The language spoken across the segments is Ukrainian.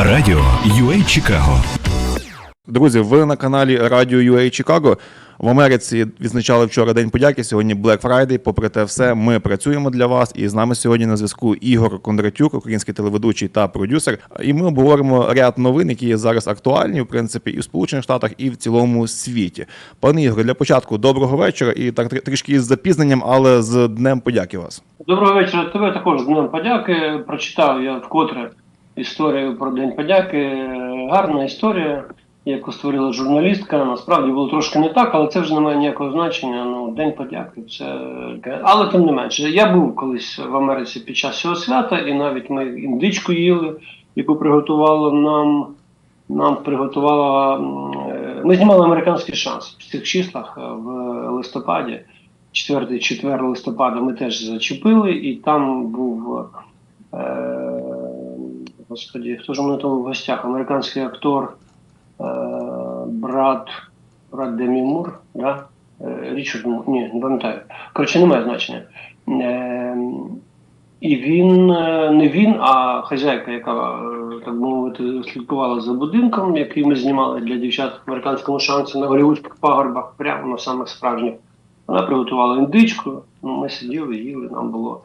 Радіо UA Чикаго. Друзі, ви на каналі Радіо UA Чикаго. В Америці відзначали вчора День подяки. Сьогодні Black Friday. Попри те, все ми працюємо для вас. І з нами сьогодні на зв'язку Ігор Кондратюк, український телеведучий та продюсер. І ми обговоримо ряд новин, які є зараз актуальні, в принципі, і в Сполучених Штатах, і в цілому світі. Пане Ігоре, для початку доброго вечора і так трішки із запізненням, але з Днем подяки вас. Доброго вечора. Тебе також з Днем подяки. Прочитав я вкотре історію про День подяки. Гарна історія, яку створила журналістка. Насправді було трошки не так, але це вже не має ніякого значення. Ну, День подяки. Це але тим не менше. Я був колись в Америці під час цього свята, і навіть ми індичку їли, яку приготувала нам. Нам приготувала. е, Ми знімали американський шанс в цих числах е, в листопаді. 4 четвер листопада ми теж зачепили, і там був е, господі, хто ж у мене там в гостях? Американський актор, е, брат, брат Демі Мур, да? Е, Річард Мур, ні, не пам'ятаю. Коротше, немає значення. І він не він, а хазяйка, яка так би мовити слідкувала за будинком, який ми знімали для дівчат в американському шансі на голівудських пагорбах, прямо на самих справжніх. Вона приготувала індичку, ну, ми сиділи, їли, нам було.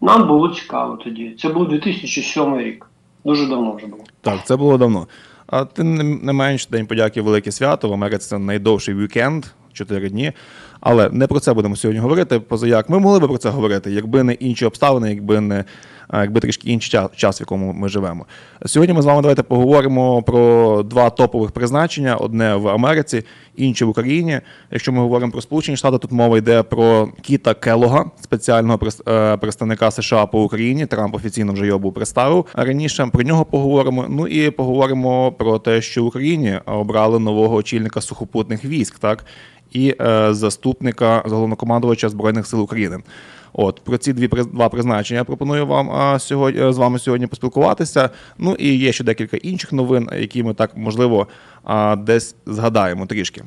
Нам було цікаво тоді. Це був 2007 рік. Дуже давно вже було. Так, це було давно. А ти не- менш, День подяки велике свято. В Америці це найдовший вікенд, чотири дні. Але не про це будемо сьогодні говорити. Позаяк ми могли би про це говорити, якби не інші обставини, якби не якби трішки інший ча- час, в якому ми живемо. Сьогодні ми з вами давайте поговоримо про два топових призначення: одне в Америці, інше в Україні. Якщо ми говоримо про Сполучені Штати, тут мова йде про Кіта Келога, спеціального е, представника США по Україні. Трамп офіційно вже його був представив раніше. Про нього поговоримо. Ну і поговоримо про те, що в Україні обрали нового очільника сухопутних військ, так і е, заступника головнокомандувача збройних сил України. От про ці дві два призначення я пропоную вам а, сьогодні з вами сьогодні поспілкуватися. Ну і є ще декілька інших новин, які ми так можливо а, десь згадаємо трішки.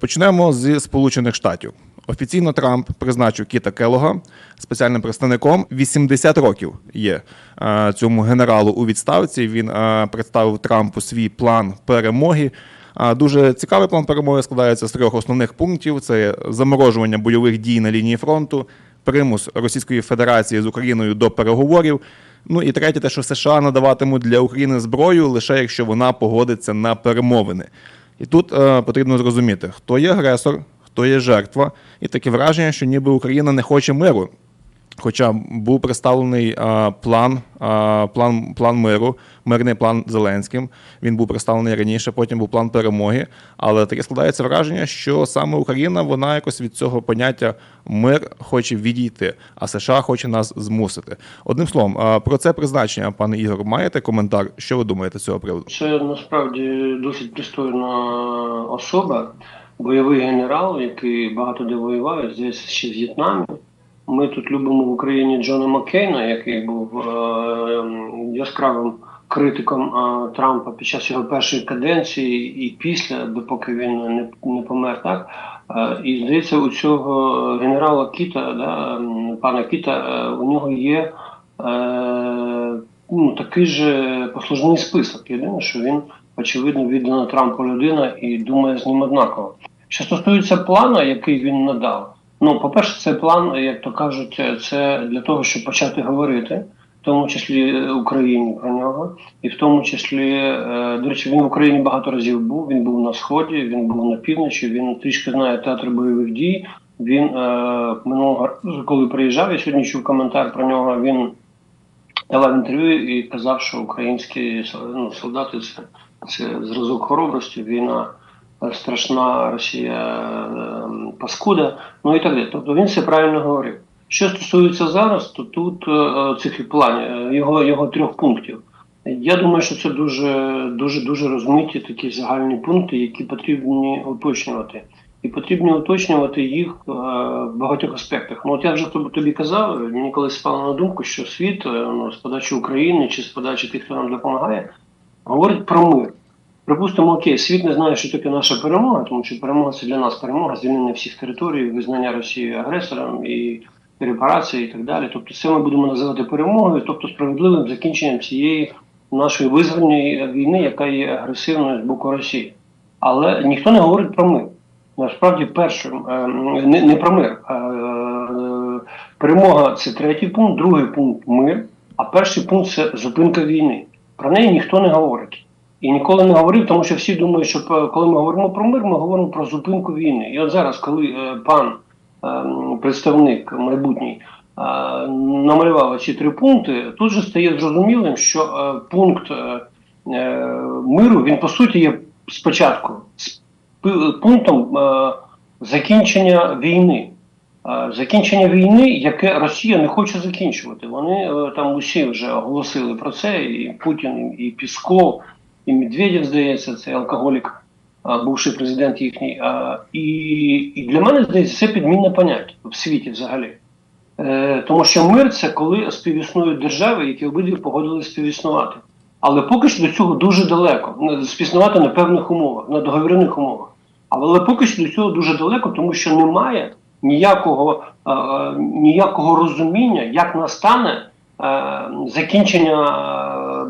Почнемо зі Сполучених Штатів. Офіційно Трамп призначив Кіта Келога спеціальним представником. 80 років є е, цьому генералу у відставці. Він е, представив Трампу свій план перемоги. Дуже цікавий план перемоги складається з трьох основних пунктів: це заморожування бойових дій на лінії фронту, примус Російської Федерації з Україною до переговорів. Ну і третє, те, що США надаватимуть для України зброю лише якщо вона погодиться на перемовини. І тут е, потрібно зрозуміти, хто є агресор, хто є жертва, і таке враження, що ніби Україна не хоче миру. Хоча був представлений а, план, а, план, план миру, мирний план Зеленським. Він був представлений раніше, потім був план перемоги. Але таке складається враження, що саме Україна вона якось від цього поняття мир хоче відійти, а США хоче нас змусити. Одним словом, а, про це призначення, пане Ігор, маєте коментар? Що ви думаєте з цього приводу? Це насправді досить пристойна особа, бойовий генерал, який багато де воював, здається, ще В'єтнамі. Ми тут любимо в Україні Джона Маккейна, який був е, ем, яскравим критиком е, Трампа під час його першої каденції і після, допоки він не, не помер, так. Е, І здається, у цього генерала Кіта, да, пана Кіта, е, у нього є е, ну, такий же послужний список. Єдине, що він, очевидно, віддана Трампу людина і думає з ним однаково. Що стосується плану, який він надав, ну, по-перше, цей план, як то кажуть, це для того, щоб почати говорити, в тому числі е, Україні про нього, і в тому числі, е, до речі, він в Україні багато разів був. Він був на сході, він був на півночі, він трішки знає театр бойових дій. Він е, минулого разу, коли приїжджав, я сьогодні чув коментар про нього. Він давав інтерв'ю і казав, що українські ну, солдати це, це зразок хоробрості, війна страшна, Росія е, паскуда, ну і так далі. Тобто він все правильно говорив. Що стосується зараз, то тут е, цих планів, його, його трьох пунктів. Я думаю, що це дуже дуже дуже розмиті такі загальні пункти, які потрібні уточнювати. І потрібно уточнювати їх е, в багатьох аспектах. Ну от я вже тобі, казав, мені колись спало на думку, що світ е, ну, з подачі України чи з подачі тих, хто нам допомагає, говорить про мир. Припустимо, окей, світ не знає, що таке наша перемога, тому що перемога це для нас перемога, звільнення всіх територій, визнання Росії агресором і репарації і так далі. Тобто це ми будемо називати перемогою, тобто справедливим закінченням цієї нашої визвольної війни, яка є агресивною з боку Росії. Але ніхто не говорить про мир. Насправді, першим е, не, не про мир. е, перемога це третій пункт, другий пункт мир, а перший пункт це зупинка війни. Про неї ніхто не говорить. І ніколи не говорив, тому що всі думають, що е, коли ми говоримо про мир, ми говоримо про зупинку війни. І от зараз, коли е, пан е, представник майбутній намалював ці три пункти, тут же стає зрозумілим, що пункт миру він по суті є спочатку пунктом закінчення війни. Закінчення війни, яке Росія не хоче закінчувати. Вони там усі вже оголосили про це, і Путін, і Пісков, і Медведєв, здається, це алкоголік, бувший президент їхній. І, і для мене здається, це підмінне поняття в світі взагалі. Е, Тому що мир це коли співіснують держави, які обидві погодилися співіснувати. Але поки що до цього дуже далеко. Ну, Співіснувати на певних умовах, на договірних умовах. Але поки що до цього дуже далеко, тому що немає ніякого, е, ніякого розуміння, як настане е, закінчення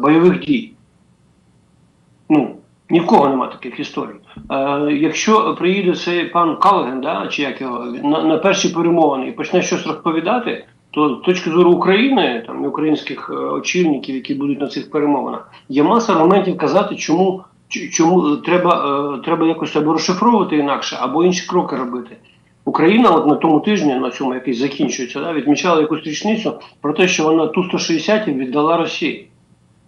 бойових дій. Ну, ні в кого немає таких історій. Е, якщо приїде цей пан Калген, да, чи як його, на, на перші перемовини і почне щось розповідати, то з точки зору України, там, і українських е, очільників, які будуть на цих перемовинах, є маса аргументів казати, чому, чому треба, е, треба якось або розшифровувати інакше, або інші кроки робити. Україна от на тому тижні, на цьому який закінчується, да, відмічала якусь річницю про те, що вона Ту-160 віддала Росії.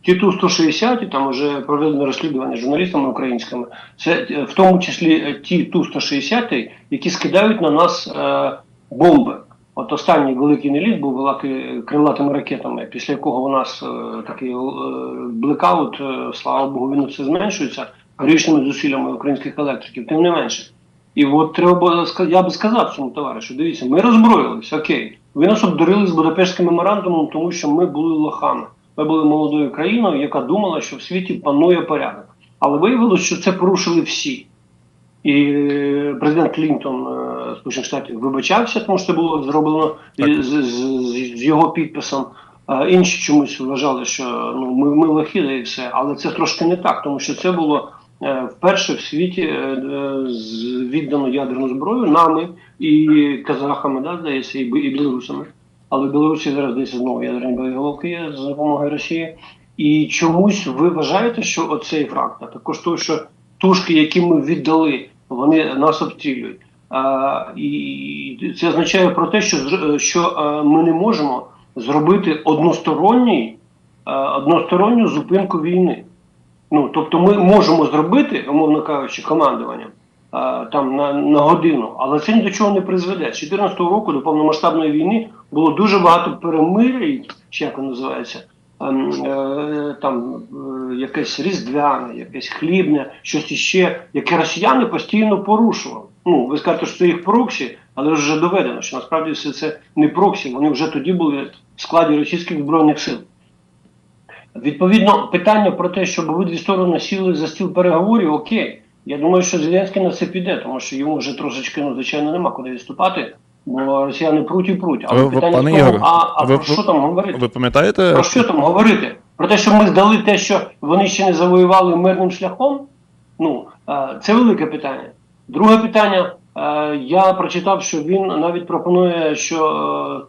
Ті Ту-160, там вже проведено розслідування журналістами українськими, це е, в тому числі е, ті Ту-160, які скидають на нас е, бомби. От останній великий неліт був великий крилатими ракетами, після якого у нас е, такий е, блекаут, е, слава Богу, він все зменшується річними зусиллями українських електриків, тим не менше. І от треба я би сказав цьому товаришу, дивіться, ми роззброїлися, окей. Ви нас обдурили з Будапештським меморандумом, тому що ми були лохами. Ми були молодою країною, яка думала, що в світі панує порядок. Але виявилося, що це порушили всі. І е, президент Клінтон е, Сполучених Штатів вибачався, тому що це було зроблено з, з, з, з його підписом. Інші чомусь вважали, що ну ми, ми лохи, да і все. Але це трошки не так, тому що це було е, вперше в світі віддано ядерну зброю нами і казахами, да, здається, і білорусами. Але Білорусі зараз десь знову ядерні боєголовки є за допомогою Росії. І чомусь ви вважаєте, що оцей факт, також той, що тушки, які ми віддали, вони нас обстрілюють. А, і це означає про те, що, що ми не можемо зробити односторонній, односторонню зупинку війни. Ну, тобто ми можемо зробити, умовно кажучи, командуванням а, там на, на годину, але це ні до чого не призведе. З 2014 року до повномасштабної війни було дуже багато перемирій, чи як воно називається, ем, е, там е, якесь різдвяне, якесь хлібне, щось іще, яке росіяни постійно порушували. Ну, ви скажете, що це їх проксі, але вже доведено, що насправді все це не проксі, вони вже тоді були в складі російських збройних сил. Відповідно, питання про те, щоб обидві сторони сіли за стіл переговорів, окей. Я думаю, що Зеленський на це піде, тому що йому вже трошечки, ну, звичайно, нема куди відступати, бо росіяни пруть і пруть. Але Ви- питання пане в тому, Ігоре, а, а ви- про що там говорити? Ви пам'ятаєте? Про що там говорити? Про те, що ми здали те, що вони ще не завоювали мирним шляхом? Ну, це велике питання. Друге питання. Я прочитав, що він навіть пропонує, що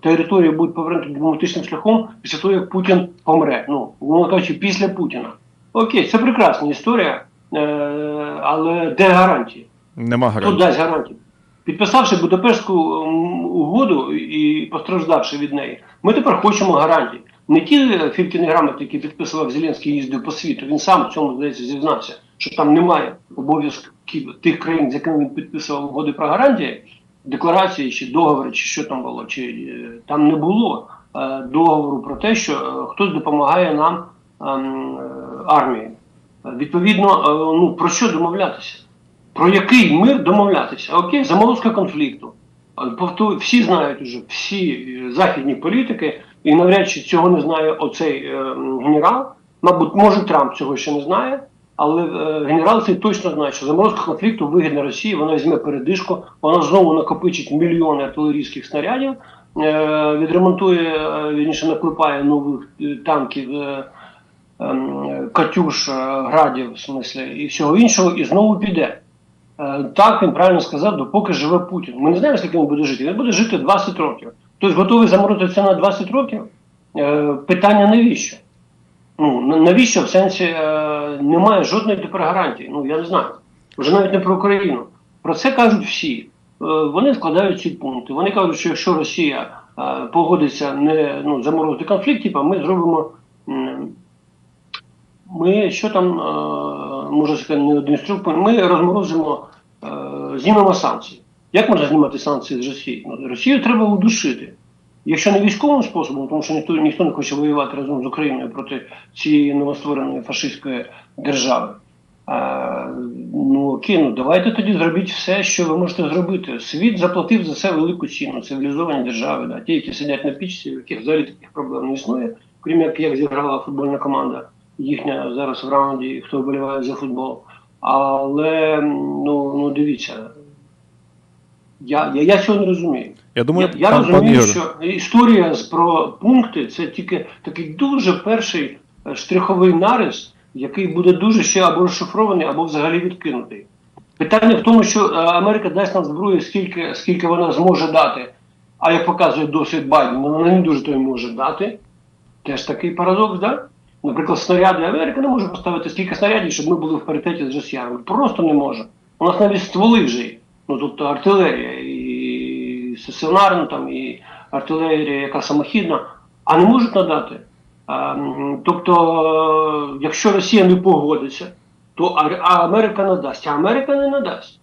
е, території будуть повернуті дипломатичним шляхом після того, як Путін помре. Ну, кажучи, після Путіна. Окей, це прекрасна історія, але де гарантії? Нема Хто гарантії. дасть гарантію? Підписавши Будапештську угоду і постраждавши від неї, ми тепер хочемо гарантій. Не ті фількіни грамоти, які підписував Зеленський, їздив по світу. Він сам в цьому здається зізнався, що там немає обов'язків тих країн, з якими він підписував угоди про гарантії, декларації чи договори, чи що там було, чи е, там не було е, договору про те, що е, хтось допомагає нам ем, е, армії. Е, Відповідно, е, ну про що домовлятися? Про який мир домовлятися? Окей, заморозка конфлікту. Повторю, всі знають уже, всі е, західні політики, і навряд чи цього не знає оцей е, генерал. Мабуть, може Трамп цього ще не знає, але е, генерал цей точно знає, що заморозка конфлікту вигідна Росії, вона візьме передишку, вона знову накопичить мільйони артилерійських снарядів, е, відремонтує, е, вірніше наклепає нових е, танків. Е, Катюш, е, Градів, в смислі, і всього іншого, і знову піде. Е, Так він правильно сказав, допоки живе Путін. Ми не знаємо, скільки він буде жити. Він буде жити 20 років. Хтось готовий заморозити це на 20 років? Е, Питання навіщо? Ну, навіщо в сенсі немає жодної тепер гарантії? Ну я не знаю. Вже навіть не про Україну. Про це кажуть всі. Вони складають ці пункти. Вони кажуть, що якщо Росія погодиться не ну, заморозити конфлікт, типа ми зробимо. Ми що там е, може сказати, не один струк, ми розморозимо, е, знімемо санкції. Як можна знімати санкції з Росії? Ну, Росію треба удушити. Якщо не військовим способом, тому що ніхто, ніхто не хоче воювати разом з Україною проти цієї новоствореної фашистської держави. А, ну окей, ну давайте тоді зробіть все, що ви можете зробити. Світ заплатив за це велику ціну. Цивілізовані держави, да, ті, які сидять на пічці, у яких взагалі таких проблем не існує, крім як як зіграла футбольна команда їхня зараз в раунді, хто вболіває за футбол. Але ну, ну дивіться, я, я, я цього не розумію. Я думаю, Я, я розумію, що історія про пункти це тільки такий дуже перший е, штриховий нарис, який буде дуже ще або розшифрований, або взагалі відкинутий. Питання в тому, що е, Америка дасть нам зброю, скільки, скільки вона зможе дати. А як показує досвід Байдена, вона не дуже то й може дати. Теж такий парадокс, да? Наприклад, снаряди Америка не може поставити стільки снарядів, щоб ми були в паритеті з росіянами. Просто не може. У нас навіть стволи вже є. Ну тобто артилерія і стаціонарна, там, і артилерія, яка самохідна, а не можуть надати. А, тобто, якщо Росія не погодиться, то Америка надасть, а Америка не надасть.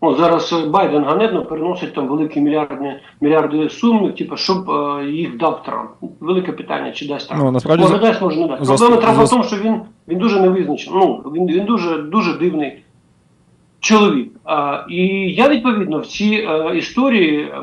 О, зараз е, Байден ганебно переносить там великі мільярдні мільярди сумів, типу, щоб е, їх дав Трамп. Велике питання, чи дасть Трамп. Ну, насправді, може за- дасть, може не дасть. за- Проблема Трампа в тому, що він, він дуже невизначений. Ну, він, він дуже, дуже дивний чоловік. А, і я відповідно в цій е, історії е,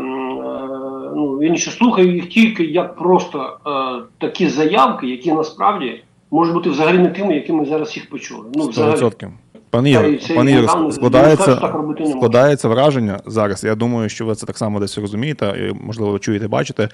ну, він ще слухаю їх тільки як просто е, такі заявки, які насправді можуть бути взагалі не тими, які ми зараз їх почули. Ну, взагалі. 100%. Пан Та Ігор, й це пан і Ігор, складається, не складається враження зараз. Я думаю, що ви це так само десь розумієте, і, можливо, чуєте, бачите,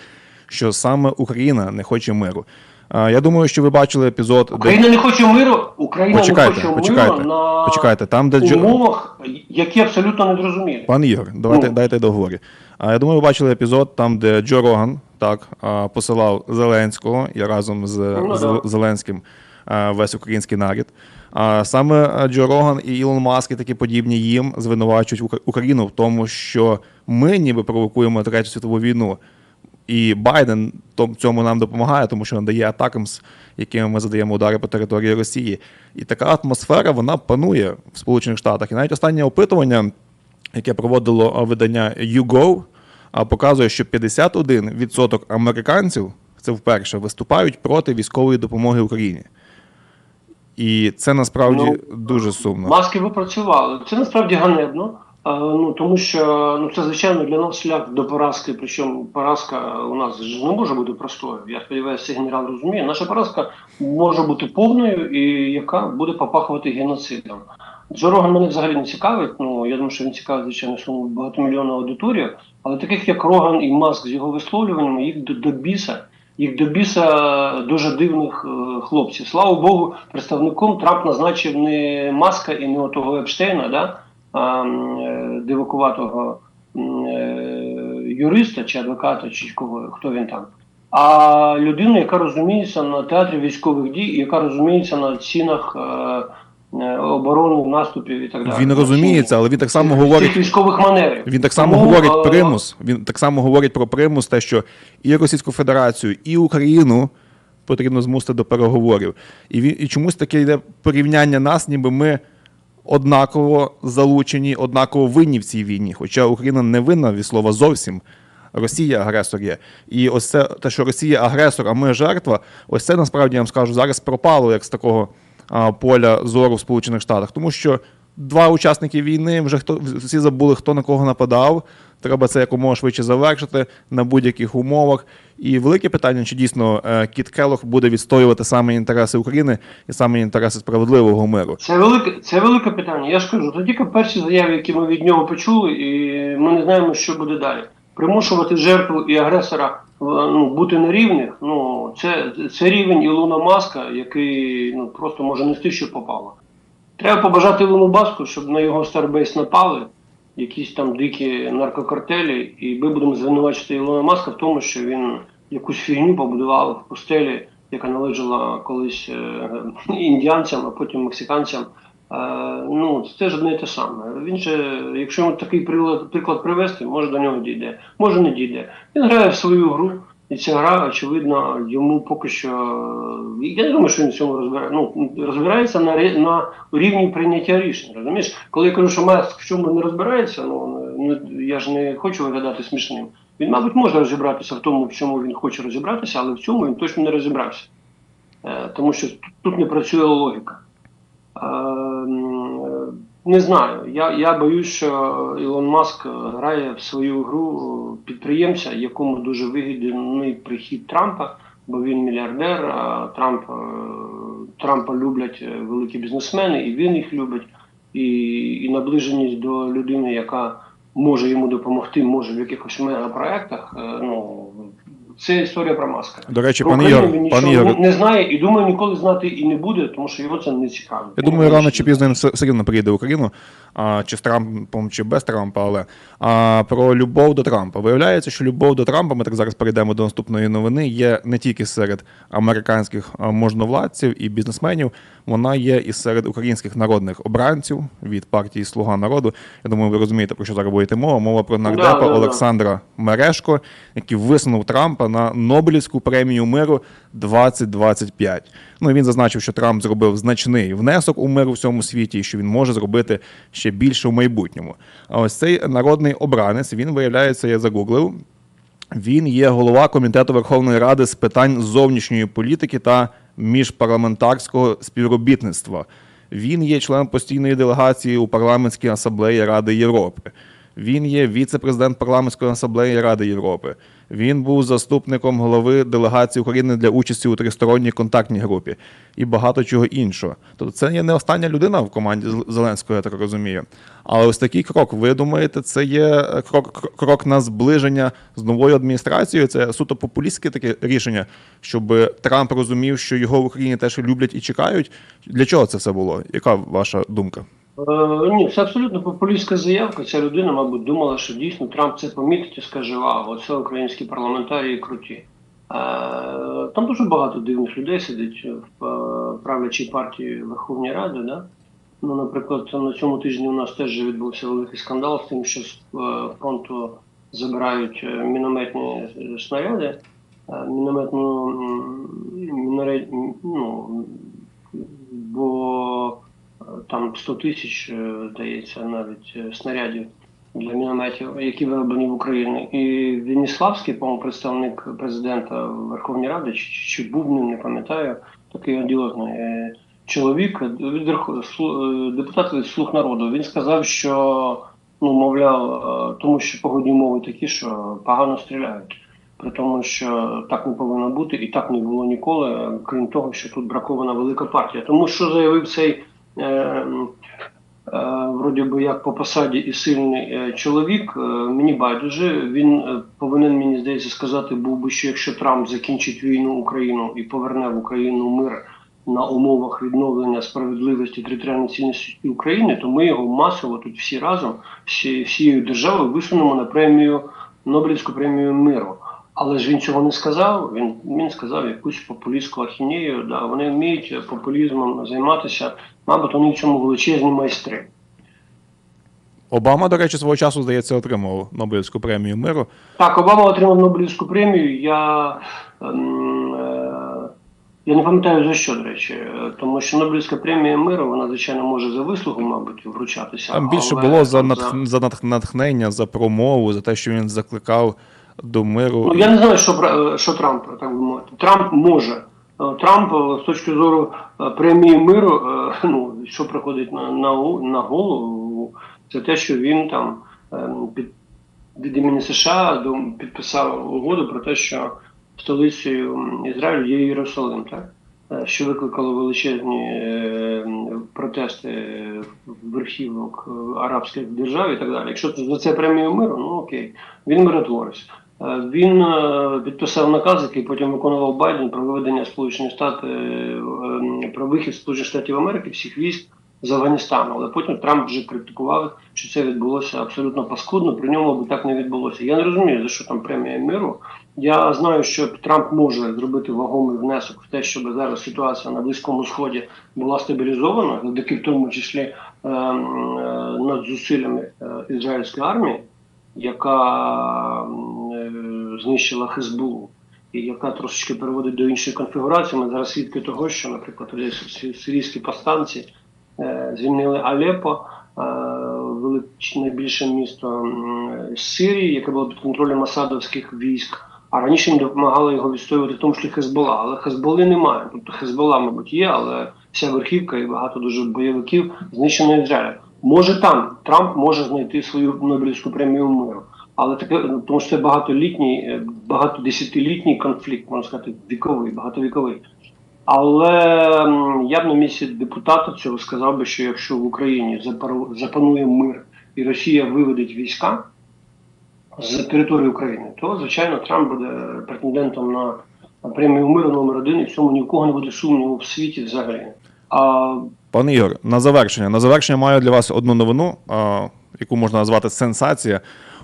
що саме Україна не хоче миру. Я думаю, що ви бачили епізод, де Україна не хоче миру, Україна Почекайте, не хоче почекайте, миру на почекайте, там, де Джо- умовах, які абсолютно незрозумілі. Пан Ігор, давайте Ну. дайте договорі. Я думаю, ви бачили епізод там, де Джо Роган так посилав Зеленського і разом з, Ну, з да. Зеленським весь український нарід. А саме Джо Роган і Ілон Маск і такі подібні їм звинувачують Україну в тому, що ми ніби провокуємо третю світову війну. І Байден цьому нам допомагає, тому що надає атакамс, якими ми задаємо удари по території Росії. І така атмосфера вона панує в Сполучених Штатах. І навіть останнє опитування, яке проводило видання YouGov, показує, що 51% американців це вперше виступають проти військової допомоги Україні. І це насправді Ну, дуже сумно. Маски випрацювали. Це насправді ганебно. е, Ну тому що ну це звичайно для нас шлях до поразки. Причому поразка у нас ж не може бути простою. Я сподіваюся, генерал розуміє. Наша поразка може бути повною і яка буде попахувати геноцидом. Джо Роган мене взагалі не цікавить. Ну я думаю, що він цікавить звичайно своєму багатомільйонну аудиторію. Але таких як Роган і Маск з його висловлюваннями, їх до, до біса. Їх до біса дуже дивних е, хлопців. Слава Богу, представником Трамп назначив не Маска і не отого Епштейна, да? а, е, дивакуватого е, юриста чи адвоката, чи кого, хто він там. А людину, яка розуміється на театрі військових дій, яка розуміється на цінах е, е, оборони, наступів і так далі. Він розуміється, але він так само говорить. військових маневрів. Він так само Тому, говорить е, примус. Він так само говорить про примус, те, що і Російську Федерацію, і Україну потрібно змусити до переговорів. І він і чомусь таке йде порівняння нас, ніби ми однаково залучені, однаково винні в цій війні. Хоча Україна не винна від слова зовсім. Росія агресор є. І ось це те, що Росія агресор, а ми жертва, ось це насправді я вам скажу зараз пропало як з такого поля зору в Сполучених Штатах. Тому що два учасники війни вже хто всі забули, хто на кого нападав. Треба це якомога швидше завершити на будь-яких умовах. І велике питання, чи дійсно е, Кіт Келлог буде відстоювати саме інтереси України і саме інтереси справедливого миру. Це велике, це велике питання. Я ж кажу, це тільки перші заяви, які ми від нього почули, і ми не знаємо, що буде далі. Примушувати жертву і агресора е, ну, бути на рівних, ну це, це рівень Ілона Маска, який ну, просто може нести, що попало. Треба побажати Ілону Маску, щоб на його Старбейс напали якісь там дикі наркокартелі, і ми будемо звинувачити Ілона Маска в тому, що він якусь фігню побудував в пустелі, яка належала колись е, індіанцям, а потім мексиканцям. Е, ну, це ж одне і те саме. Він же, якщо йому такий приклад, приклад привести, може до нього дійде, може не дійде. Він грає в свою гру, і ця гра, очевидно, йому поки що. Я не думаю, що він в цьому розбирає. Ну, розбирається на, на рівні прийняття рішень. Розумієш? Коли я кажу, що Маск в чому не розбирається, ну ну, я ж не хочу виглядати смішним. Він, мабуть, може розібратися в тому, в чому він хоче розібратися, але в цьому він точно не розібрався. Е, тому що тут не працює логіка. Е, м, е, Не знаю. Я, я боюсь, що Ілон Маск грає в свою гру підприємця, якому дуже вигідний прихід Трампа, бо він мільярдер, а Трамп, е, Трампа люблять великі бізнесмени, і він їх любить. І, і наближеність до людини, яка може йому допомогти, може в якихось мегапроектах. е, Ну, це історія про Маска. До речі, Про пан Україну Ігор, він пан Ігор, не- не знає і думаю, ніколи знати і не буде, тому що його це не цікавить. Я думаю, рано чи пізно він все, все рівно приїде в Україну, а, чи з Трампом, чи без Трампа, але а, про любов до Трампа. Виявляється, що любов до Трампа, ми так зараз перейдемо до наступної новини, є не тільки серед американських можновладців і бізнесменів, вона є і серед українських народних обранців від партії Слуга народу. Я думаю, ви розумієте, про що зараз буде мова. Мова про нардепа да, да. Олександра Мерешко, який висунув Трампа на Нобелівську премію миру 2025. Ну і він зазначив, що Трамп зробив значний внесок у мир у всьому світі, і що він може зробити ще більше в майбутньому. А ось цей народний обранець він виявляється, я загуглив. Він є голова комітету Верховної Ради з питань зовнішньої політики та міжпарламентарського співробітництва. Він є членом постійної делегації у парламентській асамблеї Ради Європи. Він є віце-президент парламентської асамблеї Ради Європи. Він був заступником голови делегації України для участі у тристоронній контактній групі і багато чого іншого. Тобто це є не остання людина в команді Зеленського, я так розумію. Але ось такий крок, ви думаєте, це є е, крок, крок на зближення з новою адміністрацією? Це суто популістське таке рішення, щоб Трамп розумів, що його в Україні теж люблять і чекають. Для чого це все було? Яка ваша думка? Е, ні, це абсолютно популістська заявка. Ця людина, мабуть, думала, що дійсно Трамп це помітить і скаже, вау, оце українські парламентарії круті. Е, там дуже багато дивних людей сидить в е, правлячій партії Верховної Ради. Да? Ну, наприклад, на цьому тижні у нас теж відбувся великий скандал з тим, що з фронту забирають мінометні снаряди. Мінометну м, ну, бо там 100 тисяч, е, здається, навіть е, снарядів для мінометів, які вироблені в Україні. І Веніславський, по-моєму, представник президента Верховної Ради, чи, чи був ним, не пам'ятаю, такий одіозний е, чоловік, депутат від слуг народу. Він сказав, що ну, мовляв, тому що погодні умови такі, що погано стріляють. При тому, що так не повинно бути, і так не було ніколи, крім того, що тут бракована велика партія. Тому що заявив цей вроді би як по посаді і сильний е, чоловік, е, мені байдуже. Він е, повинен, мені здається, сказати, був би, що якщо Трамп закінчить війну Україну і поверне в Україну мир на умовах відновлення справедливості територіальної цінності України, то ми його масово тут всі разом, всі, всією державою висунемо на премію Нобелівську премію миру. Але ж він цього не сказав. Він, він сказав якусь популістську ахінею. Да, вони вміють популізмом займатися. Мабуть, вони в цьому величезні майстри. Обама, до речі, свого часу, здається, отримав Нобелівську премію миру. Так, Обама отримав Нобелівську премію. Я, ем, е, я не пам'ятаю за що, до речі, е, тому що Нобелівська премія миру, вона, звичайно, може за вислугу, мабуть, вручатися. Там більше але було за, натх... за натх- натхнення, за промову, за те, що він закликав до миру. Ну, я не знаю, що, Бра- що Трамп, так би мовити. Трамп може. Е, Трамп е, з точки зору е, премії миру, ну, що приходить на, на, на голову, це те, що він там під, від імені США підписав угоду про те, що столицею Ізраїлю є Єрусалим, так? Що викликало величезні протести верхівок арабських держав і так далі. Якщо за це премію миру, ну окей, він миротворець. Е, Він е, підписав наказ, який потім виконував Байден про виведення Сполучених Штатів е, про вихід Сполучених Штатів Америки всіх військ з Афганістану. Але потім Трамп вже критикував, що це відбулося абсолютно паскудно. При ньому би так не відбулося. Я не розумію, за що там премія миру. Я знаю, що Трамп може зробити вагомий внесок в те, щоб зараз ситуація на Близькому Сході була стабілізована, завдяки в тому числі над зусиллями ізраїльської армії, яка знищила Хезбулу. І яка трошечки переводить до іншої конфігурації. Ми зараз свідки того, що, наприклад, сирійські повстанці е, звільнили Алеппо, е, велич- найбільше місто Сирії, яке було під контролем асадовських військ. А раніше їм допомагали його відстоювати, в тому числі Хезбола. Але Хезболи немає. Тобто Хезбола, мабуть, є, але вся верхівка і багато дуже бойовиків знищено Ізраїлем. Може там Трамп може знайти свою Нобелівську премію миру. Але таке, ну, тому що це багатолітній, е, багатодесятилітній конфлікт, можна сказати, віковий, багатовіковий. Але я б на місці депутата цього сказав би, що якщо в Україні запанує мир і Росія виведе війська з території України, то звичайно Трамп буде претендентом на премію миру номер один, і в цьому ні в кого не буде сумніву в світі взагалі. А Пане Ігор, на завершення. На завершення маю для вас одну новину, яку можна назвати сенсація.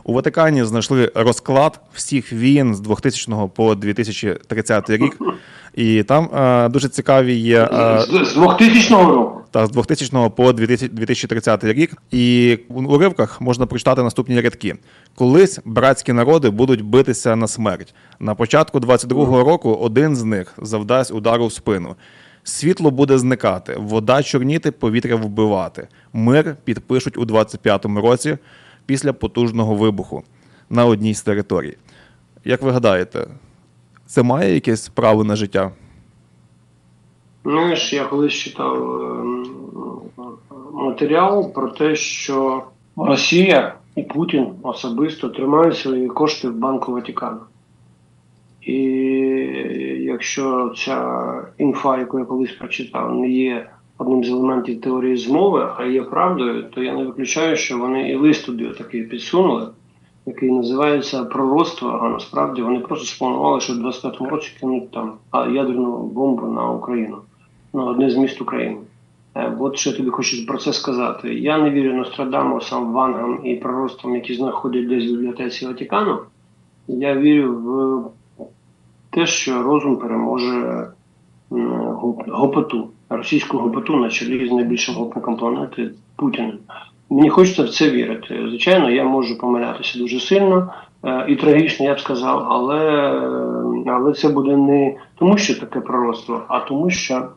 У Ватикані знайшли розклад всіх війн з 2000 по 2030 рік. І там е, дуже цікаві є е, з, з 2000 року та з 2000 по 2000 2030 рік. І у уривках можна прочитати наступні рядки: колись братські народи будуть битися на смерть. На початку 22-го року один з них завдасть удару в спину. Світло буде зникати, вода чорніти, повітря вбивати. Мир підпишуть у 25-му році після потужного вибуху на одній з територій. Як ви гадаєте, це має якесь право на життя? Знаєш, я колись читав ем, матеріал про те, що Росія і Путін особисто тримають свої кошти в Банку Ватикану. І якщо ця інфа, яку я колись прочитав, не є одним з елементів теорії змови, а є правдою, то я не виключаю, що вони і лист туди такий підсунули, який називається пророцтво, а насправді вони просто спланували, що в 25-му році кинуть там ядерну бомбу на Україну, на одне з міст України. Е, От що я тобі хочу про це сказати. Я не вірю Нострадамусам, Вангам і пророцтвам, які знаходять десь в бібліотеці Ватикану. Я вірю в те, що розум переможе гопоту, російську гопоту на чолі з найбільшим гопником планети Путіним. Мені хочеться в це вірити. Звичайно, я можу помилятися дуже сильно е, і трагічно, я б сказав, але, але це буде не тому, що таке пророцтво, а тому, що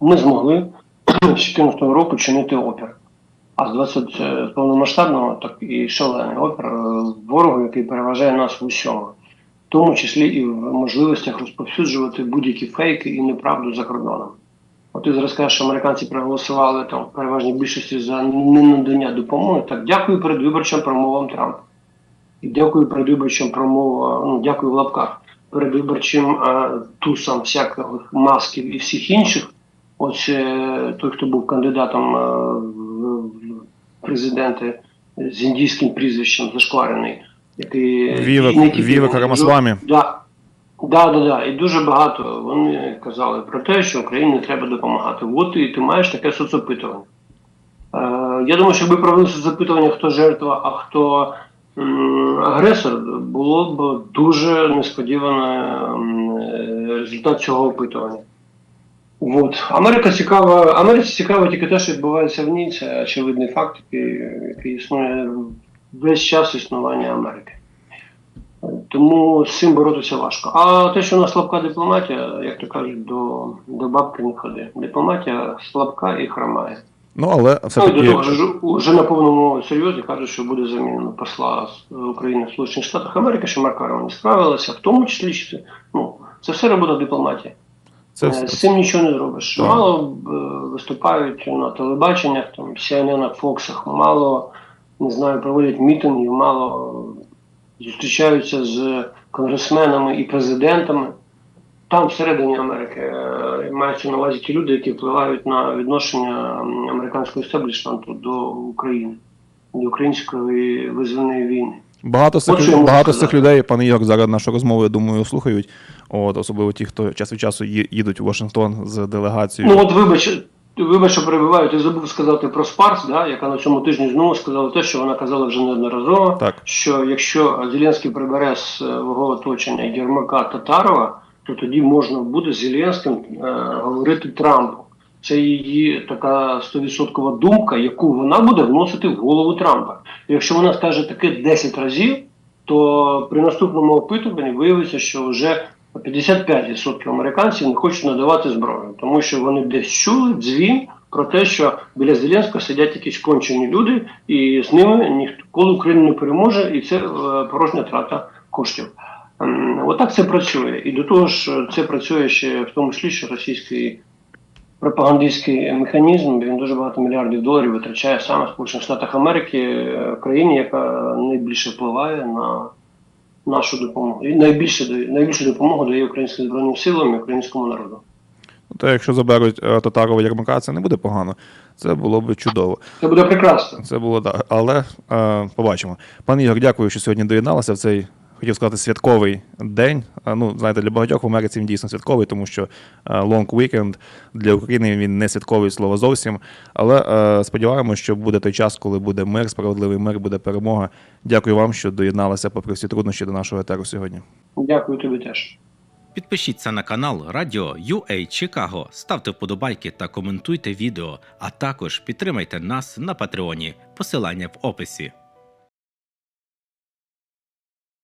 ми змогли з 2014 року чинити опір. А з 20 е, повномасштабного, так і шалений опір е, ворогу, який переважає нас в усьому, тому числі і в можливостях розповсюджувати будь-які фейки і неправду за кордоном. От ти зараз кажеш, що американці проголосували там в переважній більшості за ненадання допомоги. Так дякую передвиборчим промовам Трампа. І дякую передвиборчим промовам, ну дякую в лапках, передвиборчим е, тусам всяких масків і всіх інших. Ось е, той, хто був кандидатом е, в в президенти з індійським прізвищем зашкварений, який Вівек- і не тільки Вівек він, Рамасвамі. Да. Да, да, да. І дуже багато вони казали про те, що Україні треба допомагати. От і ти маєш таке соцопитування. Е, я думаю, що якби провели соцопитування, хто жертва, а хто м, агресор, було б дуже несподіваний результат цього опитування. От. Америка цікава, Америці цікаво тільки те, що відбувається в ній, це очевидний факт, який, який існує весь час існування Америки. Тому з цим боротися важко. А те, що у нас слабка дипломатія, як то кажуть, до, до бабки не ходи. Дипломатія слабка і хромає. Ну, але все Ну таки. вже на повному серйозі кажуть, що буде замінено посла України в Сполучених Штатах Америки, що Маркарова не справилася, в тому числі що ну, це все робота дипломатії. Це Е, все- З цим нічого не зробиш. Так. Мало е, виступають на телебаченнях, там, CNN, Фоксах, мало не знаю, проводять мітингів, мало зустрічаються з конгресменами і президентами. там, всередині Америки, е, мається на увазі ті люди, які впливають на відношення американського естеблішменту до України, до української визвольної війни. Багато з цих, багато з цих людей, пане Ігор, зараз нашу розмову, я думаю, слухають. От, особливо ті, хто час від часу їдуть у Вашингтон з делегацією. Ну от вибач, вибач, що перебиваю, ти забув сказати про Спарс, да, яка на цьому тижні знову сказала те, що вона казала вже неодноразово, Так. що якщо Зеленський прибере з свого оточення Єрмака Татарова, то тоді можна буде з Зеленським е, говорити Трампу. Це її така стовідсоткова думка, яку вона буде вносити в голову Трампа. І якщо вона скаже таке 10 разів, то при наступному опитуванні виявиться, що вже 55% американців не хочуть надавати зброю, тому що вони десь чули дзвін про те, що біля Зеленського сидять якісь кончені люди, і з ними ніхто Україна не переможе, і це е, порожня трата коштів. Ем, Отак це працює. І до того ж, це працює ще в тому числі, що російський пропагандистський механізм. Він дуже багато мільярдів доларів витрачає саме в Сполучених Штатах Америки, е, країні, яка найбільше впливає на нашу допомогу. І найбільше найбільшу допомогу дає українським збройним силам і українському народу. То якщо заберуть е, Татарова ярмака, це не буде погано. Це було б чудово. Це буде прекрасно. Це було так. Але е, побачимо. Пане Ігор, дякую, що сьогодні доєдналися в цей. Хотів сказати святковий день. Ну, знаєте, для багатьох в Америці він дійсно святковий, тому що лонг weekend для України він не святковий слово зовсім. Але е, сподіваємося, що буде той час, коли буде мир, справедливий мир, буде перемога. Дякую вам, що доєдналися попри всі труднощі до нашого етеру сьогодні. Дякую тобі теж. Підпишіться на канал Радіо UA Чикаго, ставте вподобайки та коментуйте відео, а також підтримайте нас на Патреоні. Посилання в описі.